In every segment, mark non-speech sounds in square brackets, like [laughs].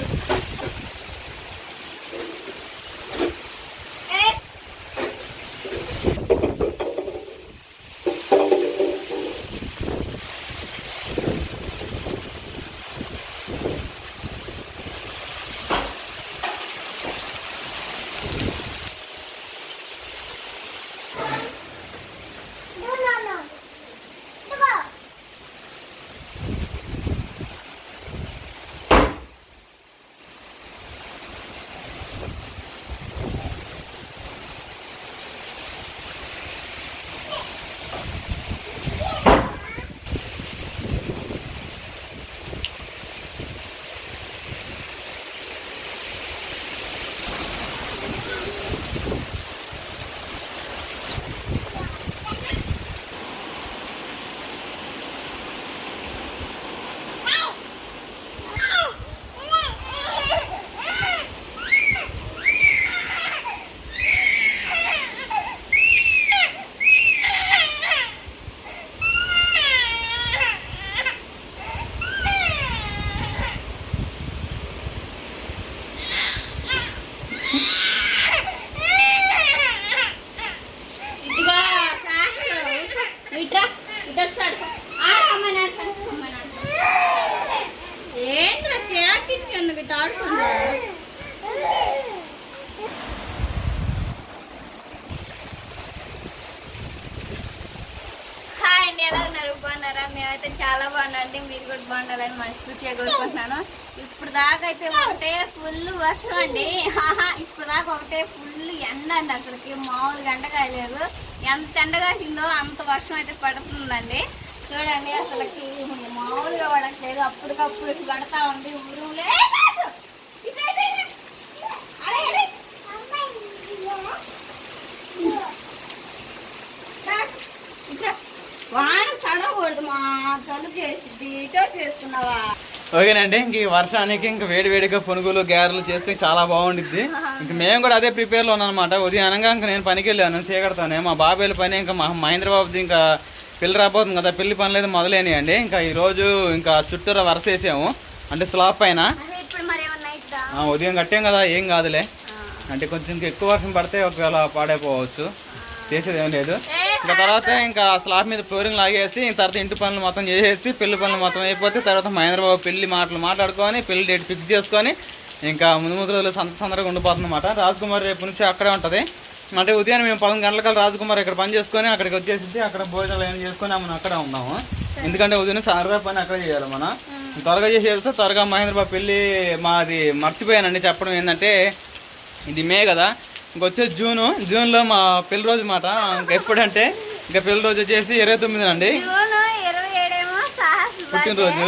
Bye. ఇట్రా ఇటు వచ్చాడు ఏంట్రా సేకిట్కి ఎందుకు ఇట్లా ఆడుకుంటా హాయ్ అండి ఎలా ఉన్నారు? బాగున్నారా? మేమైతే చాలా బాగున్నాండి మీరు కూడా బాగుండాలని మనస్ఫూర్తిగా కోరుకుంటున్నాను. ఇప్పుడు దాకా అయితే ఒకటే ఫుల్ వర్షం అండి. [laughs] ఇప్పుడు దాకా ఒకటే ఫుల్ ఎండ అండి అక్కడికి మామూలు గంట కాయలేదు. ఎంత ఎండ కాసిందో అంత వర్షం అయితే పడుతుందండి. చూడండి అసలుకి మామూలుగా పడట్లేదు. అప్పటికప్పుడు పడతా ఉంది. ఊరులే వాడు వాన చడవకూడదు మా చదువు చేసి ఇటో చేస్తున్నావా ఓకేనండి ఇంక ఈ వర్షానికి ఇంక వేడి వేడిగా పునుగులు గారెలు చేస్తే చాలా బాగుండిద్ది. ఇంక మేము కూడా అదే ప్రిపేర్లో ఉన్నాం అనమాట ఉదయం అనగా ఇంక నేను పనికి వెళ్ళాను చీకడతానే మా బాబాయ్ల పని ఇంకా మా మహేంద్ర బాబుది ఇంకా పెళ్ళి రాబోతుంది కదా పెళ్ళి పనులు అయితే మొదలైనయండి. ఇంకా ఈరోజు ఇంకా చుట్టూరా వరస వేసాము. అంటే స్లాబ్ పైన. ఉదయం కట్టాం కదా ఏం కాదులే. అంటే కొంచెం ఇంకా ఎక్కువ వర్షం పడితే ఒకవేళ పాడైపోవచ్చు. చేసేది ఏం లేదు ఇంకా తర్వాత ఇంకా స్లాబ్ మీద ఫ్లోరింగ్ లాగేసి ఇంక తర్వాత ఇంటి పనులు మొత్తం చేసేసి పెళ్ళి పనులు మొత్తం అయిపోతే తర్వాత మహేంద్ర బాబు పెళ్ళి మాటలు మాట్లాడుకొని పెళ్ళి డేట్ ఫిక్స్ చేసుకొని ఇంకా ముందు ముందు రోజులు సంత సందరగా ఉండిపోతుంది అనమాట రాజ్కుమార్ రేపు నుంచి అక్కడే ఉంటుంది. అంటే ఉదయం మేము పదకొండు గంటలకల్లా రాజ్కుమార్ ఇక్కడ పని చేసుకొని అక్కడికి వచ్చేసి అక్కడ భోజనాలు ఏమైనా చేసుకొని మనం అక్కడే ఉన్నాము. ఎందుకంటే ఉదయం సారదా పని అక్కడే చేయాలి మనం త్వరగా చేసి త్వరగా మహేంద్ర బాబు పెళ్ళి మాది మర్చిపోయానండి చెప్పడం ఏంటంటే ఇది మే కదా. ఇంకొచ్చేసి జూను. జూన్లో మా పెళ్ళి రోజు మాట. ఇంకా ఎప్పుడంటే ఇంకా పెళ్ళి రోజు వచ్చేసి ఇరవై తొమ్మిది అండి. పుట్టినరోజు.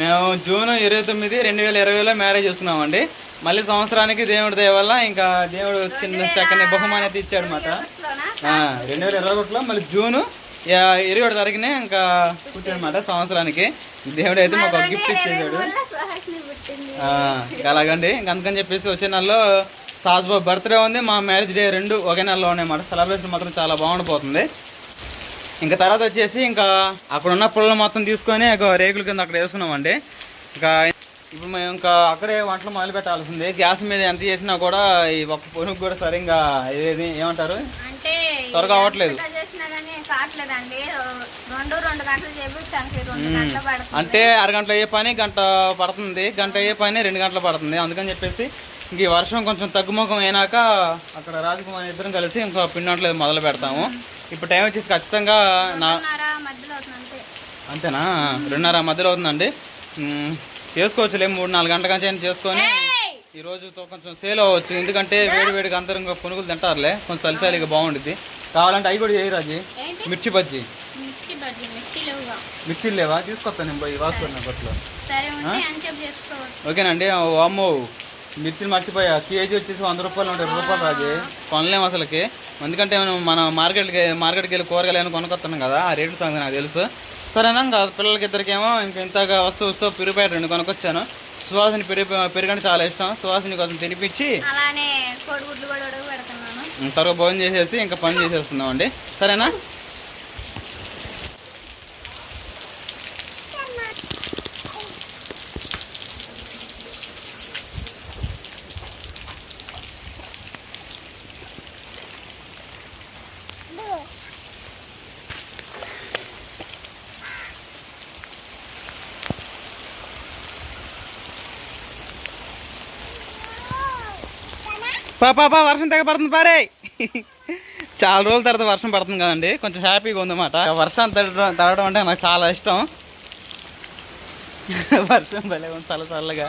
మేము జూన్ ఇరవై తొమ్మిది రెండు వేల ఇరవైలో మ్యారేజ్ చేసుకున్నామండి. మళ్ళీ సంవత్సరానికి దేవుడి దయ వల్ల ఇంకా దేవుడు చిన్న చక్కని బహుమానం అయితే ఇచ్చాడు అనమాట రెండు వేల ఇరవై ఒకటిలో మళ్ళీ జూను ఇరవై ఒకటి తారీఖునే ఇంకా పుట్టాడనమాట సంవత్సరానికి. దేవుడు అయితే మాకు ఒక గిఫ్ట్ ఇచ్చేసాడు అలాగండి. అందుకని చెప్పేసి వచ్చే నెలలో సాజ్బాబు బర్త్డే ఉంది మా మ్యారేజ్ డే రెండు ఒకే నెలలో ఉన్నాయన్నమాట. సెలబ్రేషన్ మాత్రం చాలా బాగుండిపోతుంది. ఇంకా తర్వాత వచ్చేసి ఇంకా అక్కడ ఉన్న పుల్లలు మొత్తం తీసుకొని రేకుల కింద అక్కడ వేసుకున్నామండి. ఇంకా ఇప్పుడు మేము ఇంకా అక్కడే వంటలు మొదలు పెట్టాల్సిందే. గ్యాస్ మీద ఎంత చేసినా కూడా ఈ ఒక్క పొనుగు కూడా సరిగ్గా ఏది ఏమంటారు? త్వరగా అవ్వట్లేదు. ఎంత చేసినా కానీ కావట్లేదండి రెండు రెండు గంటలు చేపించానికి రెండు గంటలు పడుతుంది. అంటే అరగంట అయ్యే పని గంట పడుతుంది గంట అయ్యే పని రెండు గంటలు పడుతుంది. అందుకని చెప్పేసి ఇంక ఈ వర్షం కొంచెం తగ్గుముఖం అయినాక అక్కడ రాజకుమారి ఇద్దరం కలిసి ఇంకా పిండి మొదలు పెడతాము. ఇప్పుడు టైం వచ్చేసి ఖచ్చితంగా నా అంతేనా? రెండున్నర మధ్యలో అవుతుందండి. చేసుకోవచ్చులే మూడు నాలుగు గంటల కంటే చేసుకొని ఏయ్! ఈ రోజుతో కొంచెం సేల్ అవ్వచ్చు. ఎందుకంటే వేడి వేడిగా అందరం ఇంకా పునుగులు తింటారులే. కొంచెం చలిసాలిగా బాగుండిద్ది. కావాలంటే అవి కూడా చేయరాజీ మిర్చి బజ్జీ. మిర్చి మిర్చిలు లేవా? తీసుకొస్తాను నేను పోయి వాసుకున్నా చేసుకోవచ్చు. ఓకేనండి ఓ అమ్మో మిర్చిని మర్చిపోయా. కేజీ వచ్చేసి వంద రూపాయలు ఉంటాయి. ఇరవై రూపాయలు రాజీ కొనలేము అసలుకి. ఎందుకంటే మనం మనం మార్కెట్కి మార్కెట్కి వెళ్ళి కూరగాయలు ఏమైనా కొనుక్కొస్తున్నాం కదా ఆ రేట్లు సంగతి నాకు తెలుసు. సరేనా ఇంకా పిల్లలకి ఇద్దరికేమో ఇంక ఇంతగా వస్తూ వస్తూ పెరిగిపోయారు రెండు కొనుక్కొచ్చాను. సువాసిని పెరుగు పెరుగంటే చాలా ఇష్టం. సువాసిని కోసం తినిపించి అలానే కోడిగుడ్లు కూడా త్వరగా భోజనం చేసేసి ఇంకా పని చేసేస్తున్నాం అండి సరేనా? పా వర్షం తెగ పడుతుంది పారే. చాలా రోజుల తర్వాత వర్షం పడుతుంది కదండి. కొంచెం హ్యాపీగా ఉందన్నమాట. వర్షం తడడం తడవడం అంటే నాకు చాలా ఇష్టం. వర్షం భలే ఉంది చల్ల చల్లగా.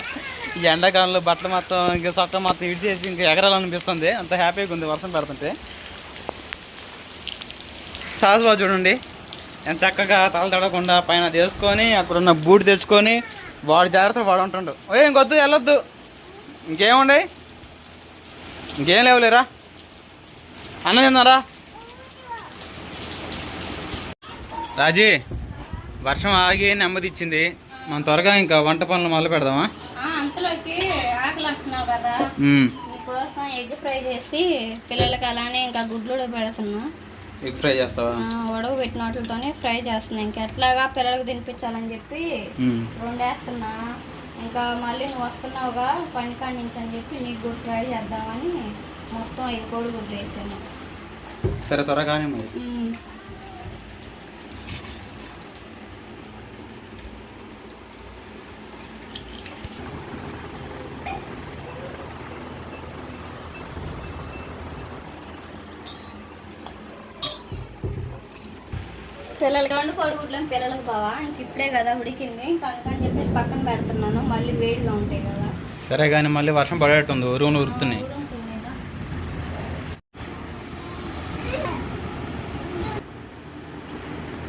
ఈ ఎండాకాలంలో బట్టలు మొత్తం ఇంకా సొట్ట మొత్తం ఇడిచేసి ఇంకా ఎగరాలనిపిస్తుంది. అంత హ్యాపీగా ఉంది వర్షం పడుతుంటే. సాసుబాబు చూడండి. ఎంత చక్కగా తల తడకుండా పైన చేసుకొని అక్కడ ఉన్న బూట్ తెచ్చుకొని వాడు జాగ్రత్తలు వాడు ఉంటుండు ఓ ఇంకొద్దు వెళ్ళొద్దు. ఇంకేముండే ఇంకేం లేవులేరా? అన్న తిన్నారా? రాజీ వర్షం ఆగి నెమ్మది ఇచ్చింది మనం త్వరగా ఇంకా వంట పనులు మొదలు పెడదామా? ఆ, అంతలోకి ఆకలి అంటున్నావు కదా. మ్మ్. నీకోసం ఎగ్ ఫ్రై చేసి పిల్లలకి అలానే ఇంకా గుడ్లు పెడుతున్నా ఎగ్ ఫ్రై చేస్తావా? ఆ, ఉడక పెట్టిన వాటితోనే ఫ్రై చేస్తున్నా. ఇంకా ఎట్లాగా పిల్లలకు తినిపించాలని చెప్పి. రెండేస్తున్నా ఇంకా మళ్ళీ నువ్వు వస్తున్నావుగా పని కాడి నుంచి అని చెప్పి నీకు కూడా ఫ్రై చేద్దామని మొత్తం ఐదు కోడి గుడ్లు వేసాను. సరే త్వరగానే మరి. పిల్లలకి రెండు కోడిగుడ్లను పిల్లలకు బావా? ఇంక ఇప్పుడే కదా ఉడికింది. ఇంకా అందుకని చెప్పేసి పక్కన పెడుతున్నాను. మళ్ళీ వేడిగా ఉంటాయి కదా. సరే కానీ మళ్ళీ వర్షం పడేట్టుంది ఉరువును ఉరుతున్నాయి.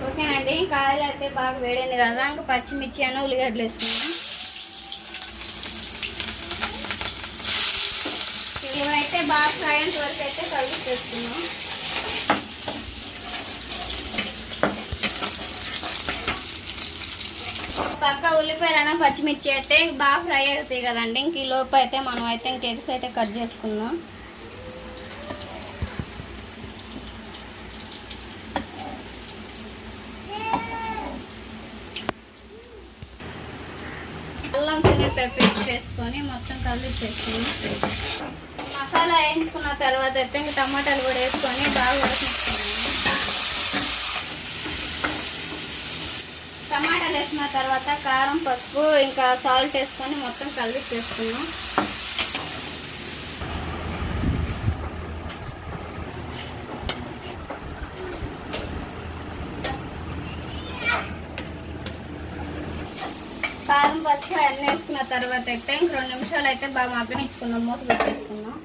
ఓకేనండి కాయలు అయితే బాగా వేడైంది కదా. ఇంకా పచ్చిమిర్చి అని ఉల్లిగడ్డలు వేసుకున్నాం ఇవైతే బాగా ఫ్రై అయ్యేంత వరకు అయితే కలిపి వేసుకున్నాం పక్క ఉల్లిపాయలైనా పచ్చిమిర్చి అయితే బాగా ఫ్రై అవుతాయి కదండి. ఇంక ఈ లోపు అయితే మనం అయితే ఇంక ఎగ్స్ అయితే కట్ చేసుకుందాం. అల్లం చిన్నపాయ పేస్ట్ వేసుకొని మొత్తం కలిపేసుకుని మసాలా వేయించుకున్న తర్వాత అయితే ఇంక టమాటాలు కూడా వేసుకొని బాగా టమాటాలు వేసిన తర్వాత కారం పసుపు ఇంకా సాల్ట్ వేసుకొని మొత్తం కలిపి చేసుకున్నాం కారం పసుపు అన్నీ వేసుకున్న తర్వాత అయితే ఇంక రెండు నిమిషాలు అయితే బాగా మగ్గనిచ్చుకుందాం. మూత పెట్టేసుకుందాం.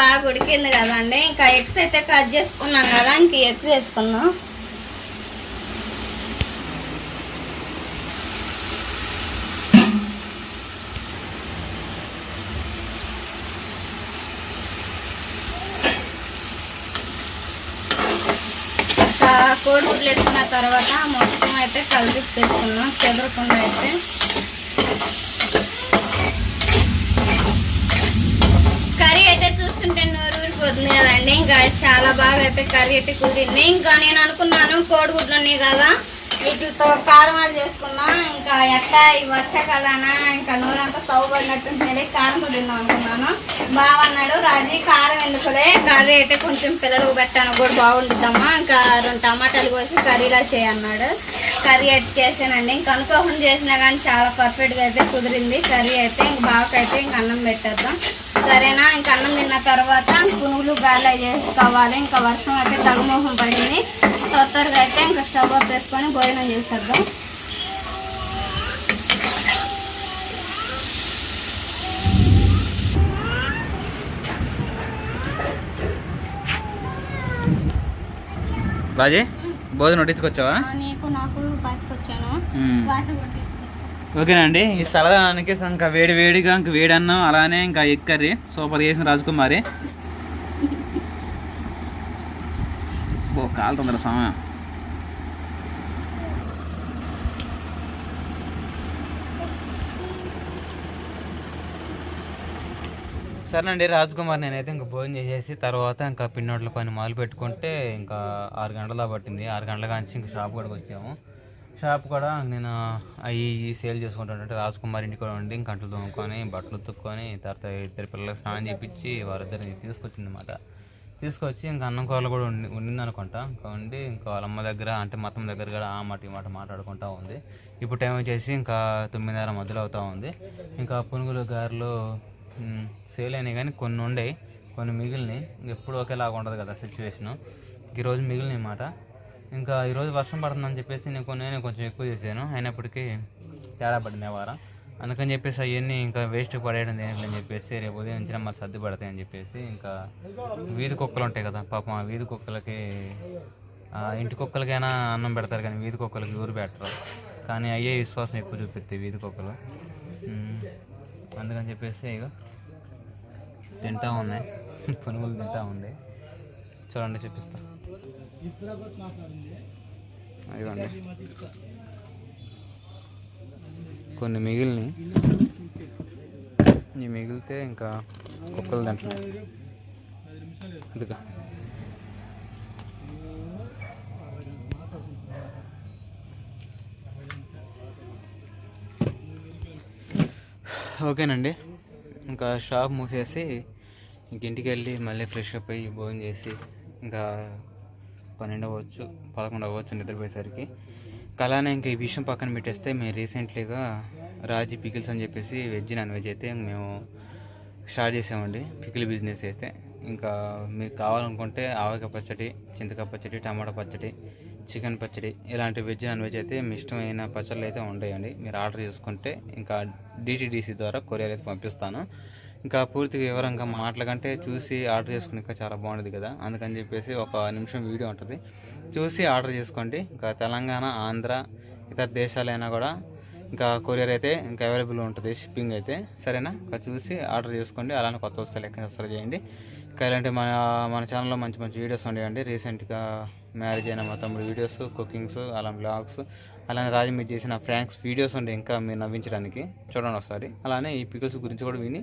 బాగా ఉడికింది కదండి. ఇంకా ఎగ్స్ అయితే కట్ చేసుకున్నాం కదా ఇంక ఎగ్స్ వేసుకున్నాం ఇంకా కోడిగుడ్లు వేసుకున్న తర్వాత మొత్తం అయితే కలిపి వేసుకున్నాం చెదరకుండా అయితే కర్రీ అయితే చూస్తుంటే నోరు ఊరిపోతుంది కదండి. ఇంకా చాలా బాగా అయితే కర్రీ అయితే కుదిరింది. ఇంకా నేను అనుకున్నాను కోడిగుడ్లు ఉన్నాయి కదా. వీటితో కారమాలు చేసుకున్నా ఇంకా ఎట్టా ఈ వర్షాకాలాన ఇంకా నూరంతా అంతా సౌబడినట్టుంటుంది కారం తిన్నాం అనుకున్నాను. బాగున్నాడు రాజీ కారం ఎందుకులే? కర్రీ అయితే కొంచెం పిల్లలకు పెట్టాను కూడా బాగుంటుందమ్మా ఇంకా రెండు టమాటాలు కోసి కర్రీలా చేయన్నాడు కర్రీ అయితే చేసానండి ఇంకా అనుకోకుండా చేసినా కానీ చాలా పర్ఫెక్ట్గా అయితే కుదిరింది. కర్రీ అయితే ఇంక అయితే ఇంక అన్నం పెట్టేద్దాం. సరేనా? ఇంక అన్నం తిన్న తర్వాత పునుగులు గాలి చేసుకోవాలి ఇంకా వర్షం అయితే తగుమోహం పడింది. తొందరగా అయితే ఇంకా స్టవ్ ఆఫ్ వేసుకొని భోజనం చేసేద్దాం. రాజీ భోజనం వడ్డించుకొచ్చావా? నీకు నాకు పట్టుకొచ్చాను. వాటర్ కొట్టిస్తాను ఓకేనండి ఈ సలదానికి ఇంకా వేడి వేడిగా ఇంకా అన్నాం అలానే ఇంకా ఎక్కర్రి సూపర్ చేసిన రాజకుమారి. ఓ కాలుతుంది సమయం సరేనండి రాజ్కుమార్ నేనైతే ఇంకా భోజనం చేసేసి తర్వాత ఇంకా పిన్నోట్ల పని మొదలు పెట్టుకుంటే ఇంకా ఆరు గంటల పట్టింది. ఆరు గంటల కాంచి ఇంకా షాప్ కూడా వచ్చాము. షాప్ కూడా నేను అవి సేల్ చేసుకుంటుంటే రాజ్ కుమార్ కూడా ఉండి ఇంకా తోముకొని బట్టలు ఉతుక్కొని తర్వాత ఇద్దరు పిల్లలకు స్నానం చేయించి వారిద్దరిని తీసుకొచ్చిందన్నమాట. తీసుకొచ్చి ఇంకా అన్నం కూరలు కూడా ఉండి ఉండింది అనుకుంటా ఇంకా ఉండి ఇంకా వాళ్ళమ్మ దగ్గర అంటే మతం దగ్గర కూడా ఆ మాట ఈ మాట మాట్లాడుకుంటా ఉంది. ఇప్పుడు టైం వచ్చేసి ఇంకా తొమ్మిదిన్నర మధ్యలో అవుతూ ఉంది. ఇంకా పునుగులు గారెలు సేల్ అయినాయి కానీ కొన్ని ఉండేవి కొన్ని మిగిలినాయి. ఎప్పుడు ఒకేలాగా ఉండదు కదా సిచ్యువేషను. ఈరోజు మిగిలినాయి మాట ఇంకా ఈరోజు వర్షం పడుతుందని చెప్పేసి నేను నేను కొంచెం ఎక్కువ చేశాను. అయినప్పటికీ తేడా పడింది వారం. అందుకని చెప్పేసి అవన్నీ ఇంకా వేస్ట్ పడేయడం దేనికని చెప్పేసి రేపు ఉదయం నుంచి మరి సర్ది పడతాయి అని చెప్పేసి ఇంకా వీధి కుక్కలు ఉంటాయి కదా పాపం ఆ వీధి కుక్కలకి ఇంటి కుక్కలకైనా అన్నం పెడతారు కానీ వీధి కుక్కలకి ఊరు పెట్టరు. కానీ అయ్యే విశ్వాసం ఎక్కువ చూపిస్తాయి వీధి కుక్కలు. అందుకని చెప్పేసి ఇక తింటా ఉన్నాయి. [laughs] పనులు తింటా ఉంది. చూడండి చూపిస్తా. కొన్ని మిగిలినాయి. ఈ మిగిలితే ఇంకా కుక్కలు తింటున్నాయి ఇదిగా ఓకేనండి. ఇంకా షాప్ మూసేసి ఇంక ఇంటికి వెళ్ళి మళ్ళీ ఫ్రెష్ అప్ అయ్యి భోజనం చేసి ఇంకా పన్నెండు అవ్వచ్చు పదకొండు అవ్వచ్చు నిద్రపోయేసరికి. ఇంకా అలానే ఇంకా ఈ విషయం పక్కన పెట్టేస్తే మేము రీసెంట్లీగా రాజీ పికిల్స్ అని చెప్పేసి వెజ్ నాన్ వెజ్ అయితే మేము స్టార్ట్ చేసామండి. పికిల్ బిజినెస్ అయితే ఇంకా మీకు కావాలనుకుంటే ఆవకాయ పచ్చడి చింతకాయ పచ్చడి టమాటా పచ్చడి చికెన్ పచ్చడి ఇలాంటి వెజ్ నాన్ వెజ్ అయితే మీ ఇష్టమైన పచ్చళ్ళు అయితే ఉండేయండి మీరు ఆర్డర్ చేసుకుంటే ఇంకా డిటిడిసి ద్వారా కొరియర్ అయితే పంపిస్తాను. ఇంకా పూర్తిగా వివరంగా మాటల కంటే చూసి ఆర్డర్ చేసుకుని ఇంకా చాలా బాగుంటుంది కదా. అందుకని చెప్పేసి ఒక నిమిషం వీడియో ఉంటుంది. చూసి ఆర్డర్ చేసుకోండి. ఇంకా తెలంగాణ ఆంధ్ర ఇతర దేశాలైనా కూడా ఇంకా కొరియర్ అయితే ఇంకా అవైలబుల్ ఉంటుంది షిప్పింగ్ అయితే. సరేనా? ఇంకా చూసి ఆర్డర్ చేసుకోండి. అలానే కొత్త వస్తువులు లెక్క సబ్స్క్రైబ్ చేయండి. ఇంకా ఇలాంటి మన మన ఛానల్లో మంచి మంచి వీడియోస్ ఉండేయండి. రీసెంట్గా మ్యారేజ్ అయిన మా తమ్ముడు వీడియోస్ కుకింగ్స్ అలా బ్లాగ్స్ అలానే రాజు మీరు చేసిన ఫ్రాంక్స్ వీడియోస్ ఉండే ఇంకా మీరు నవ్వించడానికి. చూడండి ఒకసారి. అలానే ఈ పికల్స్ గురించి కూడా విని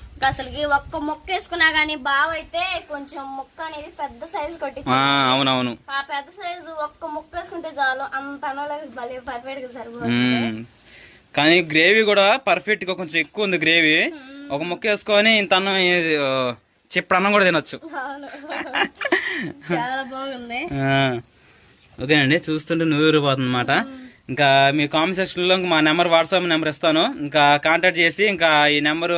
అసలుకి ఒక్క మొక్క వేసుకున్నా గానీ బావ అయితే కొంచెం మొక్క అనేది పెద్ద సైజు కొట్టి ఆ, అవునవును. ఆ పెద్ద సైజు ఒక్క ముక్క వేసుకుంటే చాలు. అంత పనులకి భలే పర్ఫెక్ట్గా సరిపోతుంది. కానీ గ్రేవీ కూడా పర్ఫెక్ట్గా కొంచెం ఎక్కువ ఉంది గ్రేవీ ఒక ముక్క వేసుకొని ఇంత అన్నం చిప్పుడు అన్నం కూడా తినొచ్చు. [laughs] చాలా బాగుంది. ఆ, ఓకేనండి చూస్తుంటే నూరిపోతుంది అనమాట ఇంకా మీ కామెంట్ సెక్షన్లో మా నెంబర్ వాట్సాప్ నెంబర్ ఇస్తాను. ఇంకా కాంటాక్ట్ చేసి ఇంకా ఈ నెంబరు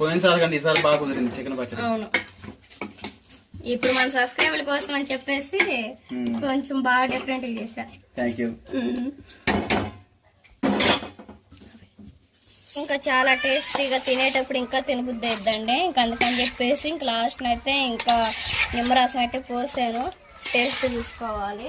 పోయినసారి కంటే ఈసారి బాగా కుదిరింది చికెన్ పచ్చడి. అవును. ఇప్పుడు మన సబ్స్క్రైబర్ల కోసం అని చెప్పేసి కొంచెం బాగా డిఫరెంట్ చేశా. Thank you hmm. ఇంకా చాలా టేస్టీగా తినేటప్పుడు ఇంకా తినబుద్ధి అయిద్దండి ఇంకా అందుకని చెప్పేసి ఇంకా లాస్ట్ అయితే ఇంకా నిమ్మరసం అయితే పోసాను. టేస్ట్ చూసుకోవాలి.